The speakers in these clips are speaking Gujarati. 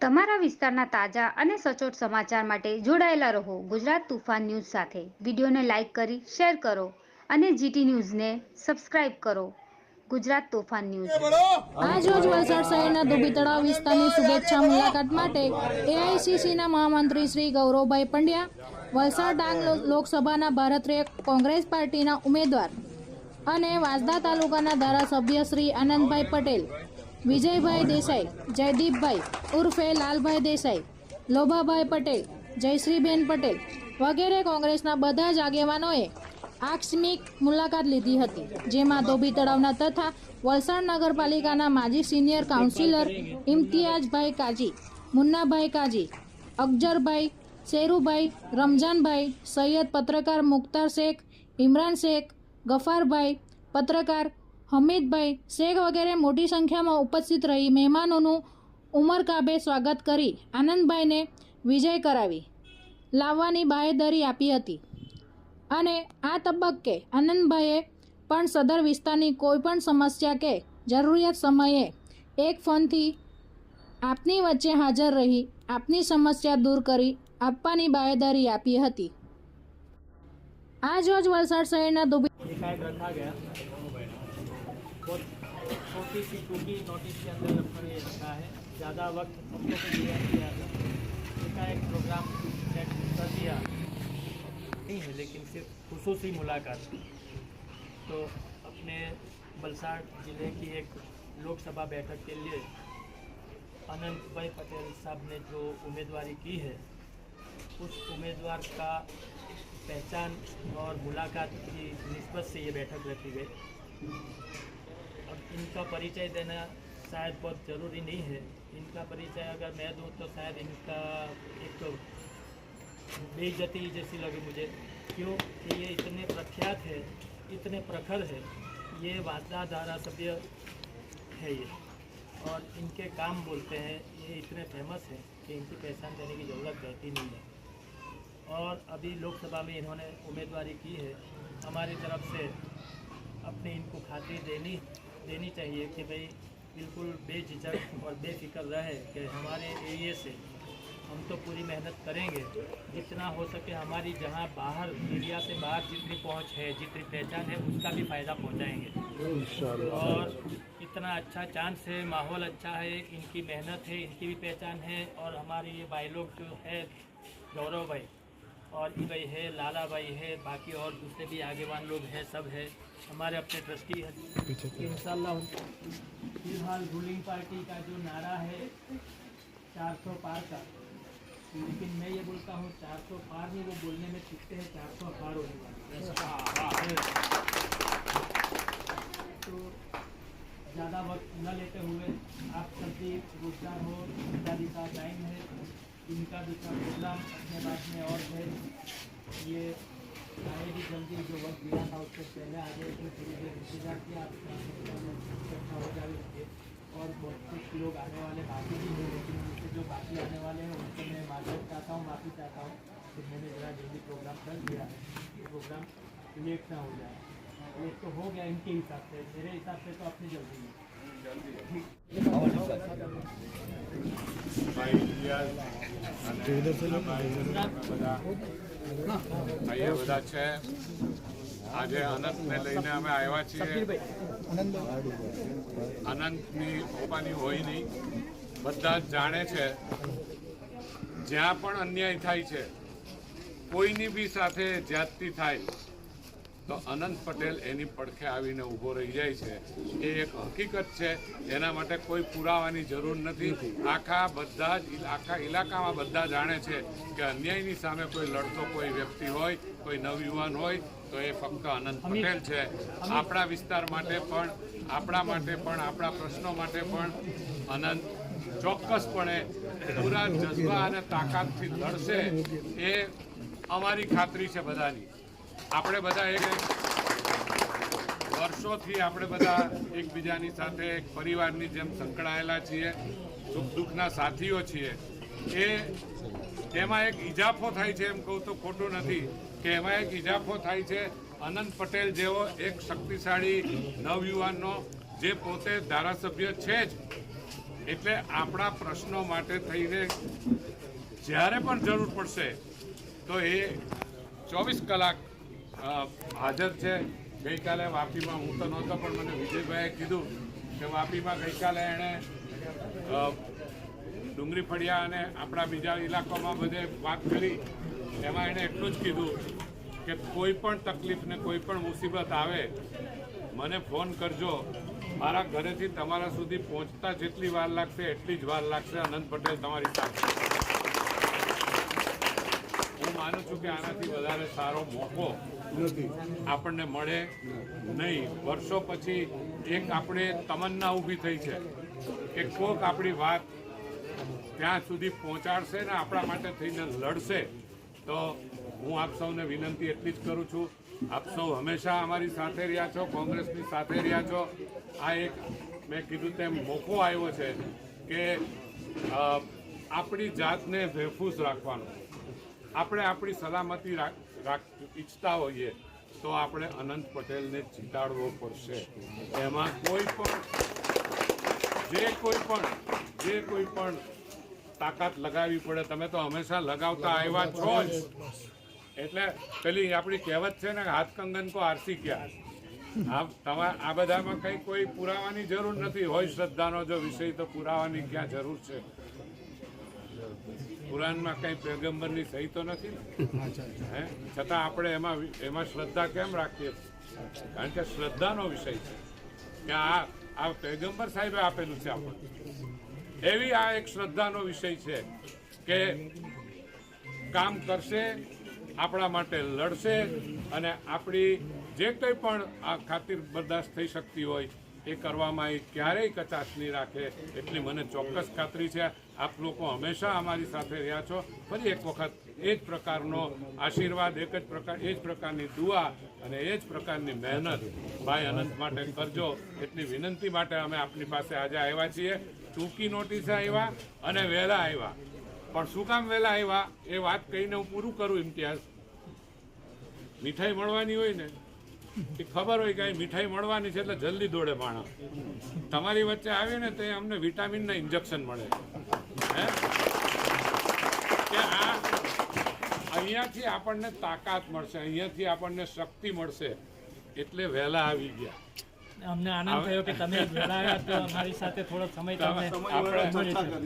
તમારા વિસ્તારના તાજા અને સચોટ સમાચાર માટે જોડાયેલા રહો ગુજરાત તુફાન ન્યૂઝ સાથે. વિડીયોને લાઇક કરી, શેર કરો અને જીટી ન્યૂઝને સબસ્ક્રાઇબ કરો. ગુજરાત તોફાન ન્યૂઝ. આજ રોજ વલસાડ શહેરના ધોબી તળાવ વિસ્તારની શુભેચ્છા મુલાકાત માટે એઆઈસીસીના મહામંત્રી શ્રી ગૌરવભાઈ પંડ્યા, વલસાડ ડાંગ લોકસભાના ભારતીય કોંગ્રેસ પાર્ટીના ઉમેદવાર અને વાંસદા તાલુકાના ધારાસભ્ય શ્રી આનંદભાઈ પટેલ વિજયભાઈ દેસાઈ, જયદીપભાઈ ઉર્ફે લાલભાઈ દેસાઈ, લોભાભાઈ પટેલ, જયશ્રીબેન પટેલ વગેરે કોંગ્રેસના બધા જ આગેવાનોએ આકસ્મિક મુલાકાત લીધી હતી, જેમાં ધોબી તળાવના તથા વલસાડ નગરપાલિકાના માજી સિનિયર કાઉન્સિલર ઇમ્તિયાજભાઈ કાજી, મુન્નાભાઈ કાજી, અકજરભાઈ, શેરુભાઈ, રમજાનભાઈ, સૈયદ પત્રકાર મુખ્તાર શેખ, ઇમરાન શેખ, ગફારભાઈ, પત્રકાર હમીદભાઈ શેખ વગેરે મોટી સંખ્યામાં ઉપસ્થિત રહી મહેમાનોનું ઉમરકાભે સ્વાગત કરી આનંદભાઈને વિજય કરાવી, લાવવાની બાહેદરી આપી હતી. અને આ તબક્કે આનંદભાઈએ પણ સદર વિસ્તારની કોઈપણ સમસ્યા કે જરૂરિયાત સમયે એક ફોનથી આપની વચ્ચે હાજર રહી, આપની સમસ્યા દૂર કરી આપવાની બાહેદારી આપી હતી. આજ રોજ વલસાડ શહેરના દુબી बहुत छोटी सी टूटी नोटिस के अंदर ये रखा है। ज़्यादा वक्त हम लोग को दिया गया था एकाएक प्रोग्राम सेट कर दिया। नहीं है, लेकिन सिर्फ़ खसूसी मुलाकात। तो अपने वलसाड़ ज़िले की एक लोकसभा बैठक के लिए अनंत भाई पटेल साहब ने जो उम्मीदवारी की है, उस उम्मीदवार का पहचान और मुलाकात की नस्बत से ये बैठक रखी गई। अब इनका परिचय देना शायद बहुत ज़रूरी नहीं है। इनका परिचय अगर मैं दूँ तो शायद इनका एक तो बेइज्जती जैसी लगी मुझे। क्यों? कि ये इतने प्रख्यात है, इतने प्रखर है। ये वादा धारा सभ्य है ये। और इनके काम बोलते हैं, ये इतने फ़ेमस हैं कि इनकी पहचान देने की ज़रूरत रहती नहीं है। और अभी लोकसभा में इन्होंने उम्मीदवारी की है। हमारी तरफ़ से अपनी इनको खातिर देनी देनी चाहिए कि भाई बिल्कुल बेझिझक और बेफिक्र रहे कि हमारे एरिए से हम तो पूरी मेहनत करेंगे। जितना हो सके हमारी जहाँ बाहर मीडिया से बाहर जितनी पहुँच है जितनी पहचान है उसका भी फ़ायदा पहुँचाएँगे। और इतना अच्छा चांस है माहौल अच्छा है इनकी मेहनत है इनकी भी पहचान है और हमारे ये भाई लोग जो है गौरव भाई और ई भाई है लाला भाई है बाकी और दूसरे भी आगेवान लोग हैं सब है। हमारे अपने ट्रस्टी हैं। फ़िलहाल रूलिंग पार्टी का जो नारा है 400 पार का। लेकिन मैं ये बोलता हूँ 400 पार में वो बोलने में सीखते हैं 400 पार होने वाला तो ज़्यादा वक्त न लेते हुए आप सबकी रोज़गार हो इत्यादि का टाइम है। इनका दूसरा प्रोग्राम अपने बाद में और है। ये जल्दी जो वक्त दिया था उससे पहले आ गए इसमें थोड़ी देर इंतज़ार किया आपका हो जाए और बहुत कुछ लोग आने वाले बाकी भी हैं लेकिन उनसे जो बाकी आने वाले हैं उनसे मैं माजूद चाहता हूँ माफ़ी चाहता हूँ कि मैंने ज़रा जल्दी प्रोग्राम कर दिया है। ये प्रोग्राम लेट ना हो जाए। लेट तो हो गया इनके हिसाब से मेरे हिसाब से तो अपनी जल्दी है ભાઈ અને બધા છે. આજે અનંતને લઈને અમે આવ્યા છીએ. અનંતની પપ્પાની હોય નહીં. બધા જાણે છે, જ્યાં પણ અન્યાય થાય છે, કોઈની બી સાથે જ્યાદતી થાય તો અનંત પટેલ એની પડખે આવીને ઊભો રહી જાય છે. એ એક હકીકત છે. એના માટે કોઈ પુરાવાની જરૂર નથી. આખા બધા જ આખા ઇલાકામાં બધા જાણે છે કે અન્યાયની સામે કોઈ લડતો કોઈ વ્યક્તિ હોય કોઈ નવયુવાન હોય તો એ ફક્ત અનંત પટેલ છે. આપણા વિસ્તાર માટે પણ આપણા માટે પણ આપણા પ્રશ્નો માટે પણ અનંત ચોક્કસપણે પૂરા જજ્બા અને તાકાતથી લડશે એ અમારી ખાતરી છે બધાની. આપણે બધા એક વર્ષોથી આપણે બધા એકબીજાની સાથે એક પરિવારની જેમ સંકળાયેલા છીએ, સુખ દુઃખના સાથીઓ છીએ. એ એમાં એક ઇજાફો થાય છે એમ કહું તો ખોટું નથી કે એમાં એક ઇજાફો થાય છે અનંત પટેલ જેવો એક શક્તિશાળી નવયુવાનનો જે પોતે ધારાસભ્ય છે જ. એટલે આપણા પ્રશ્નો માટે થઈને જ્યારે પણ જરૂર પડશે તો એ ચોવીસ કલાક હાજર છે. ગઈકાલે વાપીમાં હું તો નહોતો, પણ મને વિજયભાઈએ કીધું કે વાપીમાં ગઈકાલે એણે ડુંગળી ફળિયા અને આપણા બીજા ઇલાકામાં બધે વાત કરી. એમાં એણે એટલું જ કીધું કે કોઈ પણ તકલીફ ને કોઈ પણ મુસીબત આવે, મને ફોન કરજો. મારા ઘરેથી તમારા સુધી પહોંચતા જેટલી વાર લાગશે, એટલી જ વાર લાગશે. આનંદ પટેલ તમારી સાથે હું માનું છું કે આનાથી વધારે સારો મોકો આપણને મળે નહીં. વર્ષો પછી એક આપણે તમન્ના ઊભી થઈ છે. કે કોક આપણી વાત ત્યાં સુધી પહોંચાડશે ને આપણા માટે થઈને લડશે તો હું આપ સૌને વિનંતી એટલી જ કરું છું. આપ સૌ હંમેશા અમારી સાથે રહ્યા છો કોંગ્રેસની સાથે રહ્યા છો. આ એક મેં કીધું તેમ મોકો આવ્યો છે કે આપણી જાતને બેફૂસ રાખવાનો. આપણે આપણી સલામતી રાખ ઈચ્છતા હોઈએ તો આપણે અનંત પટેલને જીતાડવો પડશે. એમાં કોઈ પણ, જે કોઈ પણ, જે કોઈ પણ તાકાત લગાવવી પડે, તમે તો હંમેશા લગાવતા આવ્યા છો જ એટલે પેલી આપણી કહેવત છે ને હાથ કંગન કો આરસી ક્યાં? આ તમારે આ બધામાં કંઈ કોઈ પુરાવાની જરૂર નથી. હોય શ્રદ્ધાનો જો વિષય, તો પુરાવાની ક્યાં જરૂર છે? કુરાનમાં કઈ પેગમ્બરની સહી તો નથી ને? હે? છતાં આપણે એમાં એમાં શ્રદ્ધા કેમ રાખીએ? છીએ? કારણ કે શ્રદ્ધાનો વિષય છે કે આ આ પેગમ્બર સાહેબે આપેલું છે આપણને એવી આ એક શ્રદ્ધાનો વિષય છે કે કામ કરશે આપણા માટે લડશે અને આપણી જે કંઈ પણ આ ખાतिर બરદાસ્ત થઈ શકતી હોય એ કરવામાં એ ક્યારેય કચાશ નહીં રાખે. એટલી મને ચોક્કસ ખાતરી છે. આપ લોકો હંમેશા અમારી સાથે રહ્યા છો. ફરી એક વખત એ જ પ્રકારનો આશીર્વાદ, એક જ પ્રકાર, એ જ પ્રકારની દુઆ અને એ જ પ્રકારની મહેનત ભાઈ અનંત માટે કરજો. એટલી વિનંતી માટે અમે આપની પાસે આજે આવ્યા છીએ. ટૂંકી નોટિસે આવ્યા અને વહેલા આવ્યા. પણ શું કામ વહેલા આવ્યા? એ વાત કહીને હું પૂરું કરું ઇમ્તિયાઝ. મીઠાઈ મળવાની હોય ને? એ ખબર હોય કે અહીં મીઠાઈ મળવાની છે એટલે જલ્દી દોડે માણસ. તમારી વચ્ચે આવે ને તો અમને વિટામિનના ઇન્જેક્શન મળે. કે આ અહીંયાથી આપણને તાકાત મળશે અહીંયાથી આપણને શક્તિ મળશે. એટલે વહેલા આવી ગયા. અમને આનંદ થયો કે તમે અમારી સાથે થોડો સમય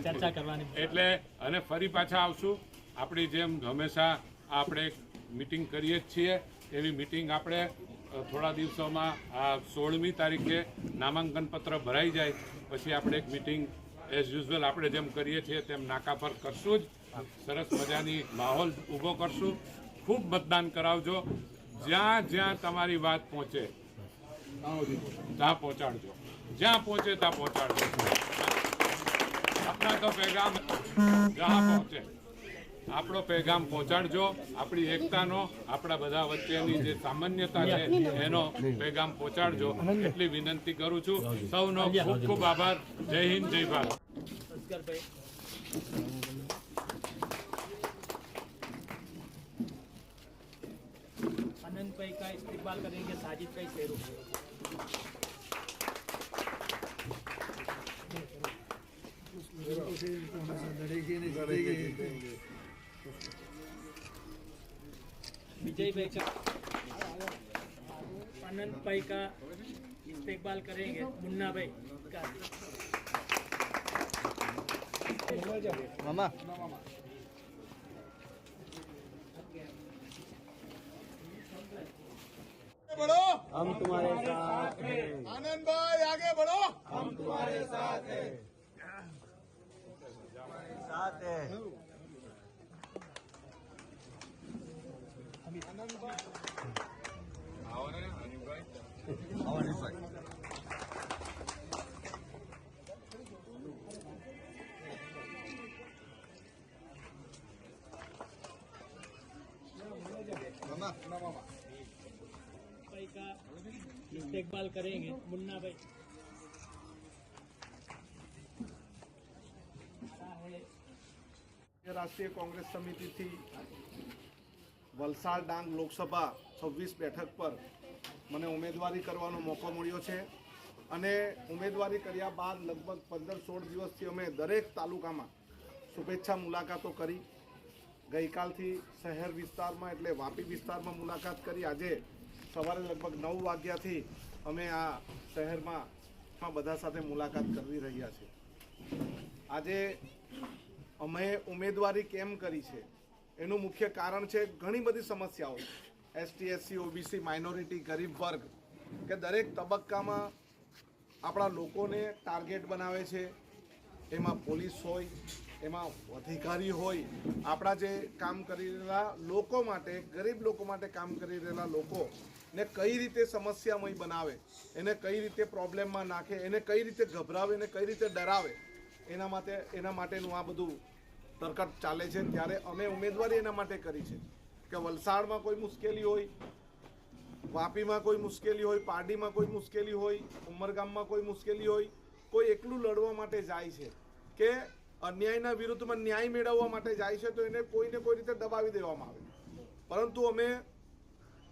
ચર્ચા કરવાની. એટલે અને ફરી પાછા આવશું. આપણી જેમ હંમેશા આપણે મિટિંગ કરીએ જ છીએ. એવી મિટિંગ આપણે થોડા દિવસોમાં આ સોળમી તારીખે નામાંકન પત્ર ભરાઈ જાય. પછી આપણે એક મિટિંગ એઝ યુઝ્યુઅલ આપણે જેમ કરીએ છીએ તેમ નાકા પર કરશું જ. સરસ મજાની માહોલ ઊભો કરશું. ખૂબ મતદાન કરાવજો. જ્યાં જ્યાં તમારી વાત પહોંચે, ત્યાં પહોંચાડજો. જ્યાં પહોંચે ત્યાં પહોંચાડજો. આપણા તો પેગામ જ્યાં પહોંચે આપણો પેગામ પહોંચાડજો આપણી એકતાનો આપણા બધા વચ્ચેની જે સામાન્યતા છે એનો પેગામ પહોંચાડજો એટલી વિનંતી કરું છું સૌનો ખૂબ ખૂબ આભાર જય હિન્દ જય ભારત અસ્કરભાઈ आनंद भाई का इस्तेमाल करेंगे साजिद भाई शेरू विजय भाई का अनंत भाई का इस्तेमाल करेंगे मुन्ना भाई का। बढ़ो। हम तुम्हारे साथ हैं। आनंद भाई आगे बढ़ो। हम तुम्हारे साथ हैं। भाई का इस्तेमाल करेंगे मुन्ना भाई રાષ્ટ્રીય કોંગ્રેસ સમિતિથી વલસાડ ડાંગ લોકસભા છવ્વીસ બેઠક પર મને ઉમેદવારી કરવાનો મોકો મળ્યો છે અને ઉમેદવારી કર્યા બાદ લગભગ પંદર સોળ દિવસથી અમે દરેક તાલુકામાં શુભેચ્છા મુલાકાતો કરી ગઈકાલથી શહેર વિસ્તારમાં એટલે વાપી વિસ્તારમાં મુલાકાત કરી. આજે સવારે લગભગ નવ વાગ્યાથી અમે આ શહેરમાં બધા સાથે મુલાકાત કરી રહ્યા છીએ. આજે અમે ઉમેદવારી કેમ કરી છે? એનું મુખ્ય કારણ છે ઘણી બધી સમસ્યાઓ. એસટી એસસી ઓબીસી માઇનોરિટી ગરીબ વર્ગ, કે દરેક તબક્કામાં આપણા લોકોને ટાર્ગેટ બનાવે છે. એમાં પોલીસ હોય એમાં અધિકારી હોય, આપણા જે કામ કરી રહેલા લોકો માટે, ગરીબ લોકો માટે કામ કરી રહેલા લોકો ને કઈ રીતે સમસ્યામય બનાવે, એને કઈ રીતે પ્રોબ્લેમમાં નાખે, એને કઈ રીતે ગભરાવે, એને કઈ રીતે ડરાવે, એના માટે, એના માટેનું આ બધું તરકટ ચાલે છે. ત્યારે અમે ઉમેદવારી એના માટે કરી છે કે વલસાડમાં કોઈ મુશ્કેલી હોય, વાપીમાં કોઈ મુશ્કેલી હોય, પારડીમાં કોઈ મુશ્કેલી હોય, ઉમરગામમાં કોઈ મુશ્કેલી હોય, કોઈ એકલું લડવા માટે જાય છે કે અન્યાયના વિરુદ્ધમાં ન્યાય મેળવવા માટે જાય છે, તો એને કોઈને કોઈ રીતે દબાવી દેવામાં આવે. પરંતુ અમે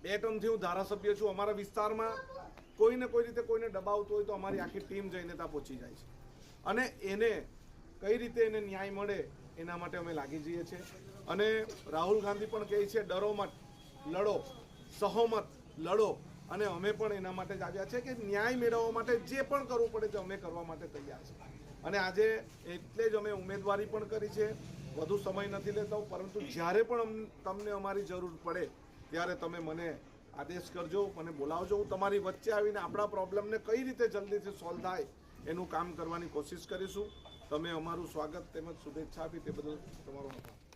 બે ટર્મથી હું ધારાસભ્ય છું, અમારા વિસ્તારમાં કોઈને કોઈ રીતે કોઈને દબાવતું હોય તો અમારી આખી ટીમ જઈને ત્યાં પહોંચી જાય છે. અને એને કઈ રીતે એને ન્યાય મળે એના માટે અમે લાગી જઈએ છીએ. અને રાહુલ ગાંધી પણ કહે છે, ડરો મત, લડો, સહોમત, લડો. અને અમે પણ એના માટે જ આવ્યા છે કે ન્યાય મેળવવા માટે જે પણ કરવું પડે છે અમે કરવા માટે તૈયાર છે. અને આજે એટલે જ અમે ઉમેદવારી પણ કરી છે. વધુ સમય નથી લેતો, પરંતુ જ્યારે પણ તમને અમારી જરૂર પડે, ત્યારે તમે મને આદેશ કરજો, મને બોલાવજો. હું તમારી વચ્ચે આવીને આપણા પ્રોબ્લેમને કઈ રીતે જલ્દીથી સોલ્વ થાય એનું કામ કરવાની કોશિશ કરીશું. તમે અમારું સ્વાગત તેમજ શુભેચ્છા આપી તે બદલ તમારો આભાર.